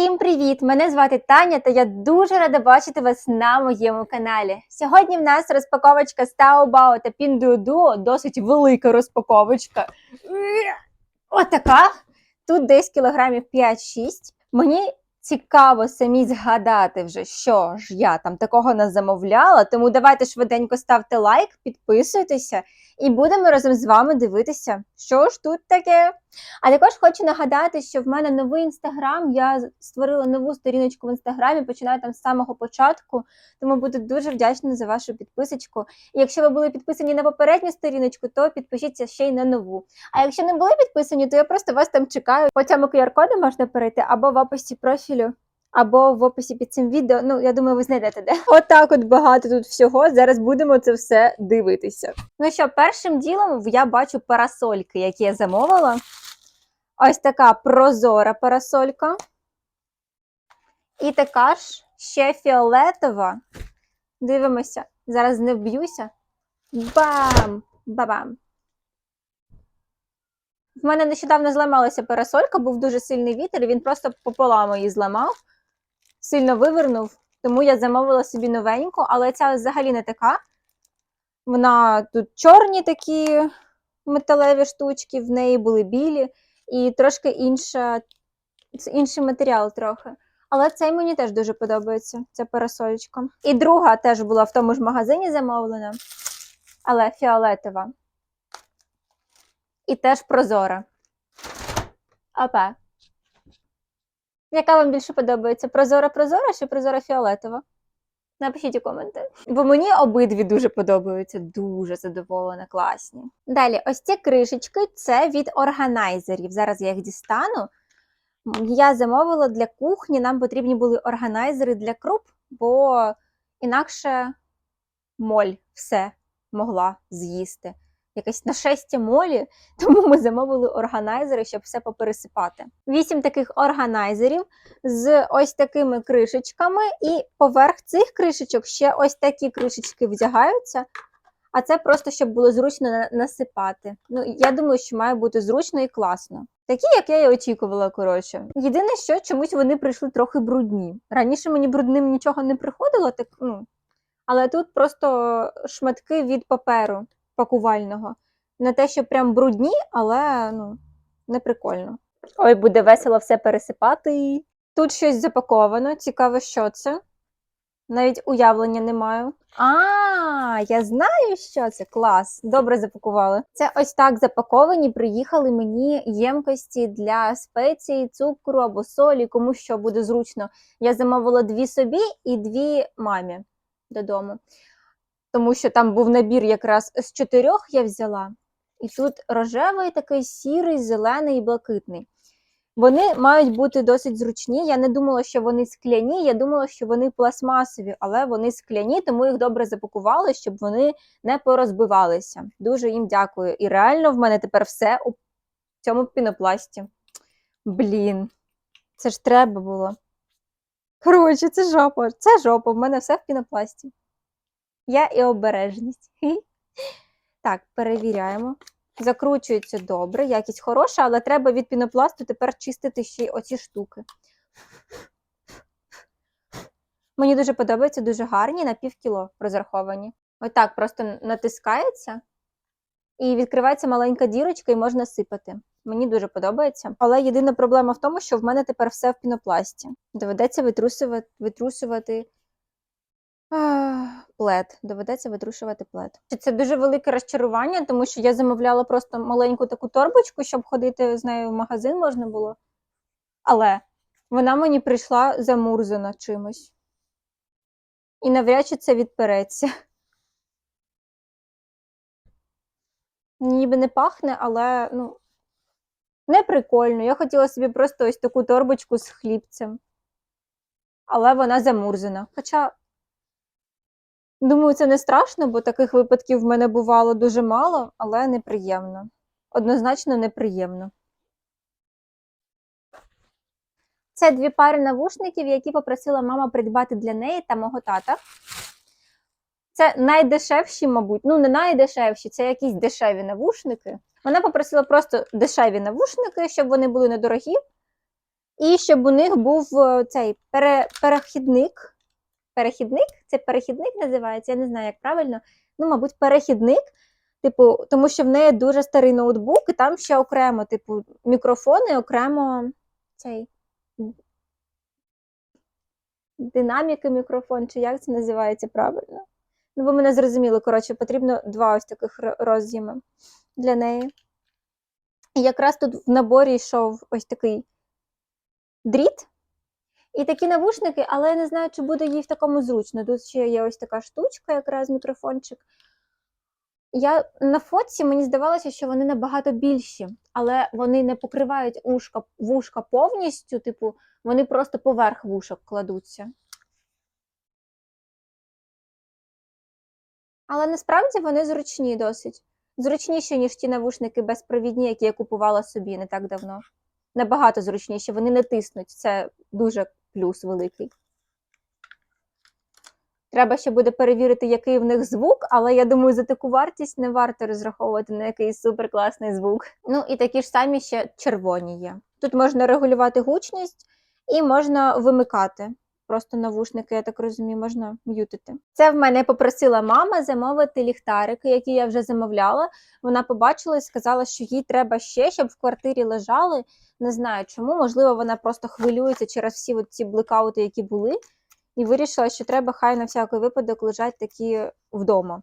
Всім привіт! Мене звати Таня, та я дуже рада бачити вас на моєму каналі. Сьогодні в нас розпаковочка з Taobao та Pinduoduo, досить велика розпаковочка. Отака. Тут десь кілограмів 5-6. Мені цікаво самі згадати вже, що ж я там такого не замовляла. Тому давайте швиденько ставте лайк, підписуйтеся і будемо разом з вами дивитися, що ж тут таке. А також хочу нагадати, що в мене новий інстаграм. Я створила нову сторіночку в інстаграмі, починаю там з самого початку. Тому буду дуже вдячна за вашу підписочку. І якщо ви були підписані на попередню сторіночку, то підпишіться ще й на нову. А якщо не були підписані, то я просто вас там чекаю. По цьому QR-коду можна перейти або в описі профілю. Або в описі під цим відео, ну я думаю, ви знайдете де. Отак от багато тут всього. Зараз будемо це все дивитися. Ну що, першим ділом я бачу парасольки, які я замовила. Ось така прозора парасолька. І така ж ще фіолетова. Дивимося, зараз не вб'юся. Бам! Бабам! В мене нещодавно зламалася парасолька, був дуже сильний вітер, він просто пополам її зламав, сильно вивернув, тому я замовила собі новеньку, але ця взагалі не така. Вона тут чорні такі металеві штучки, в неї були білі і трошки інша, інший матеріал трохи. Але цей мені теж дуже подобається, ця парасолечка. І друга теж була в тому ж магазині замовлена, але фіолетова. І теж прозора. Опа. Яка вам більше подобається? Прозора-прозора чи прозора фіолетова? Напишіть у коменти. Бо мені обидві дуже подобаються, дуже задоволена, класні. Далі, ось ці кришечки це від органайзерів. Зараз я їх дістану. Я замовила для кухні, нам потрібні були органайзери для круп, бо інакше моль все могла з'їсти. Якесь нашестя молі, тому ми замовили органайзери, щоб все попересипати. Вісім таких органайзерів з ось такими кришечками, і поверх цих кришечок ще ось такі кришечки вдягаються. А це просто щоб було зручно насипати. Ну, я думаю, що має бути зручно і класно. Такі, як я і очікувала, коротше. Єдине, що чомусь вони прийшли трохи брудні. Раніше мені брудним нічого не приходило, так, ну, але тут просто шматки від паперу пакувального. Не те, що прям брудні, але ну, не прикольно. Ой, буде весело все пересипати. Тут щось запаковано. Цікаво, що це. Навіть уявлення не маю. А, я знаю, що це. Клас. Добре запакували. Це ось так запаковані. Приїхали мені ємкості для спецій, цукру або солі, кому що буде зручно. Я замовила дві собі і дві мамі додому. Тому що там був набір якраз з чотирьох я взяла. І тут рожевий, такий сірий, зелений і блакитний. Вони мають бути досить зручні. Я не думала, що вони скляні, я думала, що вони пластмасові, але вони скляні, тому їх добре запакували, щоб вони не порозбивалися. Дуже їм дякую. І реально в мене тепер все у цьому пінопласті. Блін, це ж треба було. Коротше, це жопа. Це жопа, в мене все в пінопласті. Я і обережність. Так, перевіряємо. Закручується добре, якість хороша, але треба від пінопласту тепер чистити ще й оці штуки. Мені дуже подобається, дуже гарні, на пів кіло розраховані. Отак просто натискається і відкривається маленька дірочка, і можна сипати. Мені дуже подобається. Але єдина проблема в тому, що в мене тепер все в пінопласті. Доведеться витрусувати, витрусувати плед. Доведеться витрушувати плед. Це дуже велике розчарування, тому що я замовляла просто маленьку таку торбочку, щоб ходити з нею в магазин можна було. Але вона мені прийшла замурзана чимось. І навряд чи це відпереться. Ніби не пахне, але ну, не прикольно. Я хотіла собі просто ось таку торбочку з хлібцем. Але вона замурзана. Хоча Думаю, це не страшно, бо таких випадків в мене бувало дуже мало, але неприємно. Однозначно неприємно. Це дві пари навушників, які попросила мама придбати для неї та мого тата. Це найдешевші, мабуть, ну не найдешевші, це якісь дешеві навушники. Вона попросила просто дешеві навушники, щоб вони були недорогі. І щоб у них був е, цей пере, перехідник. Перехідник? Це перехідник називається, я не знаю, як правильно. Ну, мабуть, перехідник. Типу, тому що в неї дуже старий ноутбук, і там ще окремо, типу, мікрофон і окремо цей динаміки мікрофон, чи як це називається правильно? Ну, ви мене зрозуміли, коротше, потрібно два ось таких ро- роз'єми для неї. І якраз тут в наборі йшов ось такий дріт. І такі навушники, але я не знаю, чи буде їй в такому зручно. Тут ще є ось така штучка, якраз мікрофончик. Я на фотці мені здавалося, що вони набагато більші, але вони не покривають ушка, вушка повністю, типу, вони просто поверх вушок кладуться. Але насправді вони зручні досить. Зручніші, ніж ті навушники безпровідні, які я купувала собі не так давно. Набагато зручніші, вони не тиснуть. Це дуже плюс великий. Треба ще буде перевірити, який в них звук, але я думаю, за таку вартість не варто розраховувати на якийсь суперкласний звук. Ну і такі ж самі ще червоні є. Тут можна регулювати гучність і можна вимикати. Просто навушники, я так розумію, можна м'ютити. Це в мене попросила мама замовити ліхтарики, які я вже замовляла. Вона побачила і сказала, що їй треба ще, щоб в квартирі лежали. Не знаю чому, можливо, вона просто хвилюється через всі ці блекаути, які були, і вирішила, що треба хай на всякий випадок лежать такі вдома.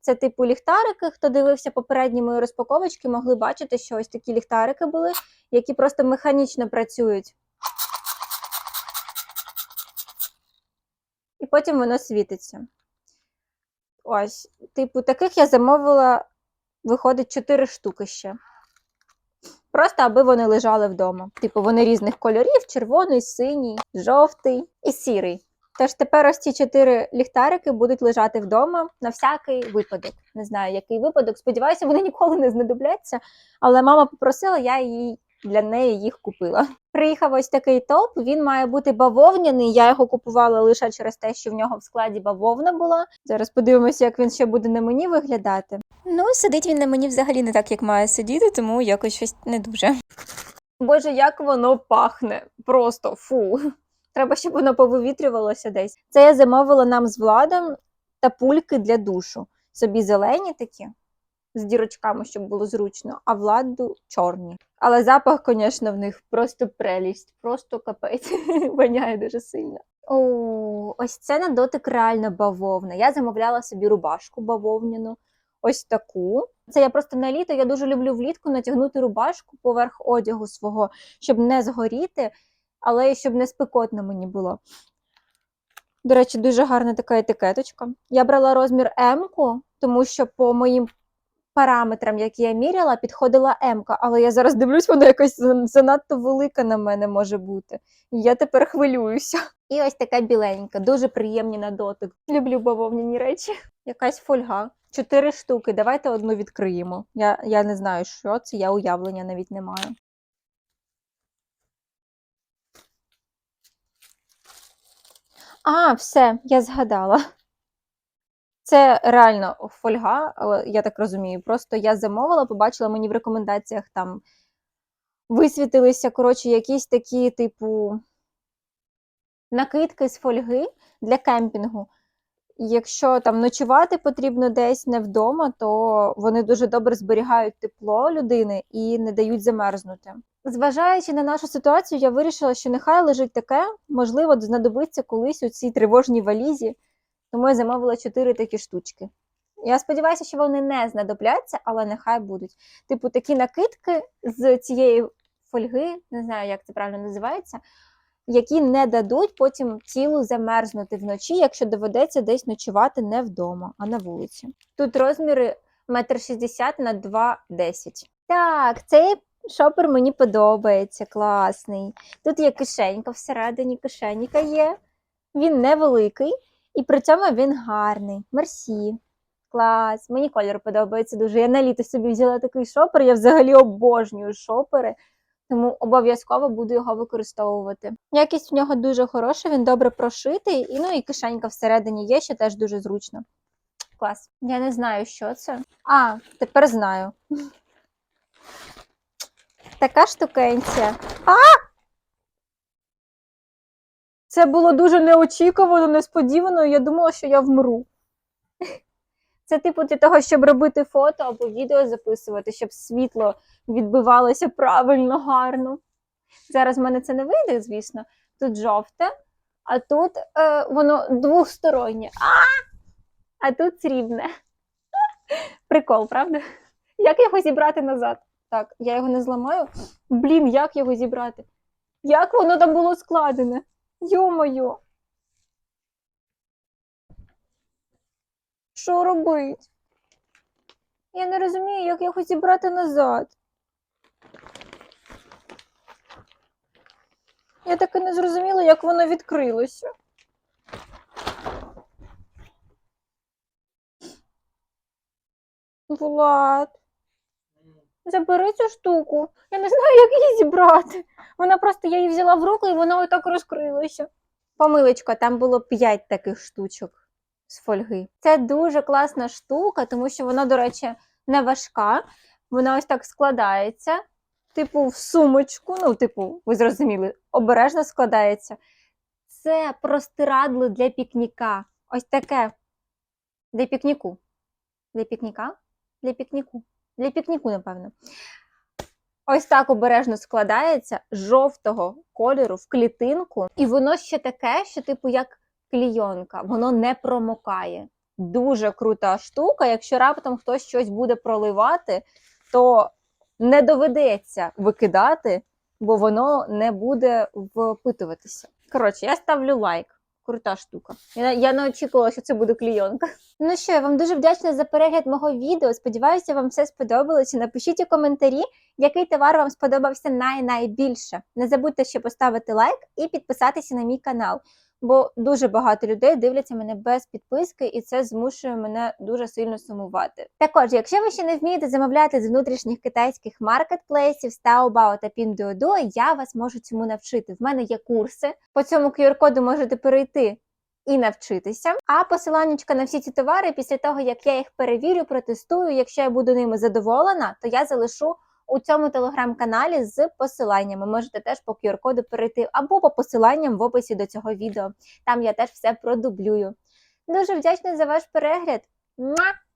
Це типу ліхтарики. Хто дивився попередні мої розпаковочки, могли бачити, що ось такі ліхтарики були, які просто механічно працюють. І потім воно світиться. Ось, типу, таких я замовила, виходить, 4 штуки ще. Просто аби вони лежали вдома. Типу, вони різних кольорів: червоний, синій, жовтий і сірий. Тож тепер ось ці чотири ліхтарики будуть лежати вдома на всякий випадок. Не знаю, який випадок. Сподіваюся, вони ніколи не знадобляться. Але мама попросила, я їй для неї їх купила. Приїхав ось такий топ. Він має бути бавовняний. Я його купувала лише через те, що в нього в складі бавовна була. Зараз подивимося, як він ще буде на мені виглядати. Ну, сидить він на мені взагалі не так, як має сидіти, тому якось щось не дуже. Боже, як воно пахне! Просто фу. Треба, щоб воно повивітрювалося десь. Це я замовила нам з владом та пульки для душу. Собі зелені такі, з дірочками, щоб було зручно, а владу чорні. Але запах, звісно, в них просто прелість, просто капець. Воняє дуже сильно. О, ось це на дотик реально бавовна. Я замовляла собі рубашку бавовняну. Ось таку. Це я просто на літо. Я дуже люблю влітку натягнути рубашку поверх одягу свого, щоб не згоріти, але й щоб не спекотно мені було. До речі, дуже гарна така етикеточка. Я брала розмір М, тому що по моїм параметрам, які я міряла, підходила М, але я зараз дивлюсь, вона якась занадто велика на мене може бути. І я тепер хвилююся. І ось така біленька, дуже приємні на дотик. Люблю бавовняні речі. Якась фольга. Чотири штуки. Давайте одну відкриємо. Я, я не знаю, що це, я уявлення навіть не маю. А, все, я згадала. Це реально фольга, але я так розумію. Просто я замовила, побачила мені в рекомендаціях там висвітилися, коротше, якісь такі, типу, накидки з фольги для кемпінгу. Якщо там ночувати потрібно десь не вдома, то вони дуже добре зберігають тепло людини і не дають замерзнути. Зважаючи на нашу ситуацію, я вирішила, що нехай лежить таке, можливо, знадобиться колись у цій тривожній валізі. Тому я замовила чотири такі штучки. Я сподіваюся, що вони не знадобляться, але нехай будуть. Типу, такі накидки з цієї фольги, не знаю, як це правильно називається, які не дадуть потім тілу замерзнути вночі, якщо доведеться десь ночувати не вдома, а на вулиці. Тут розміри 1,60 на 2,10. Так, цей шопер мені подобається, класний. Тут є кишенька, всередині кишеніка є. Він невеликий, і при цьому він гарний. Мерсі. Клас. Мені колір подобається дуже. Я на літо собі взяла такий шопер, я взагалі обожнюю шопери, тому обов'язково буду його використовувати. Якість в нього дуже хороша, він добре прошитий, і ну і кишенька всередині є, що теж дуже зручно. Клас. Я не знаю, що це. А, тепер знаю. Така штукенція. А! Це було дуже неочікувано, несподівано. і Я думала, що я вмру. Це типу для того, щоб робити фото або відео записувати, щоб світло відбивалося правильно, гарно. Зараз в мене це не вийде, звісно. Тут жовте, а тут е, воно двостороннє. А! а тут срібне. Прикол, правда? Як його зібрати назад? Так, я його не зламаю. Блін, як його зібрати? Як воно там було складене? Йо-моє. Що робить? Я не розумію, як його зібрати назад. Я так і не зрозуміла, як воно відкрилося. Влад, забери цю штуку. Я не знаю, як її зібрати. Вона просто я її взяла в руку і вона отак розкрилася. Помилочка, там було 5 таких штучок з фольги. Це дуже класна штука, тому що вона, до речі, не важка. Вона ось так складається, типу, в сумочку. Ну, типу, ви зрозуміли, обережно складається. Це простирадло для пікніка. Ось таке. Для пікніку. Для пікніка? Для пікніку. Для пікніку, напевно. Ось так обережно складається жовтого кольору в клітинку, і воно ще таке, що, типу, як клійонка, воно не промокає. Дуже крута штука. Якщо раптом хтось щось буде проливати, то не доведеться викидати, бо воно не буде впитуватися. Коротше, я ставлю лайк. Крута штука. Я, я не очікувала, що це буде клійонка. Ну що, я вам дуже вдячна за перегляд мого відео. Сподіваюся, вам все сподобалося. Напишіть у коментарі, який товар вам сподобався най-найбільше. Не забудьте ще поставити лайк і підписатися на мій канал, бо дуже багато людей дивляться мене без підписки, і це змушує мене дуже сильно сумувати. Також, якщо ви ще не вмієте замовляти з внутрішніх китайських маркетплейсів Taobao та Pinduoduo, я вас можу цьому навчити. В мене є курси. По цьому QR-коду можете перейти і навчитися. А посиланнячка на всі ці товари, після того як я їх перевірю, протестую, якщо я буду ними задоволена, то я залишу у цьому телеграм-каналі з посиланнями. Можете теж по QR-коду перейти або по посиланням в описі до цього відео. Там я теж все продублюю. Дуже вдячна за ваш перегляд,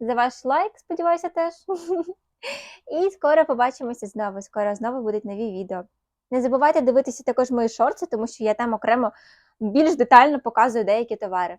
за ваш лайк, сподіваюся, теж. І скоро побачимося знову. Скоро знову будуть нові відео. Не забувайте дивитися також мої шорти, тому що я там окремо більш детально показую деякі товари.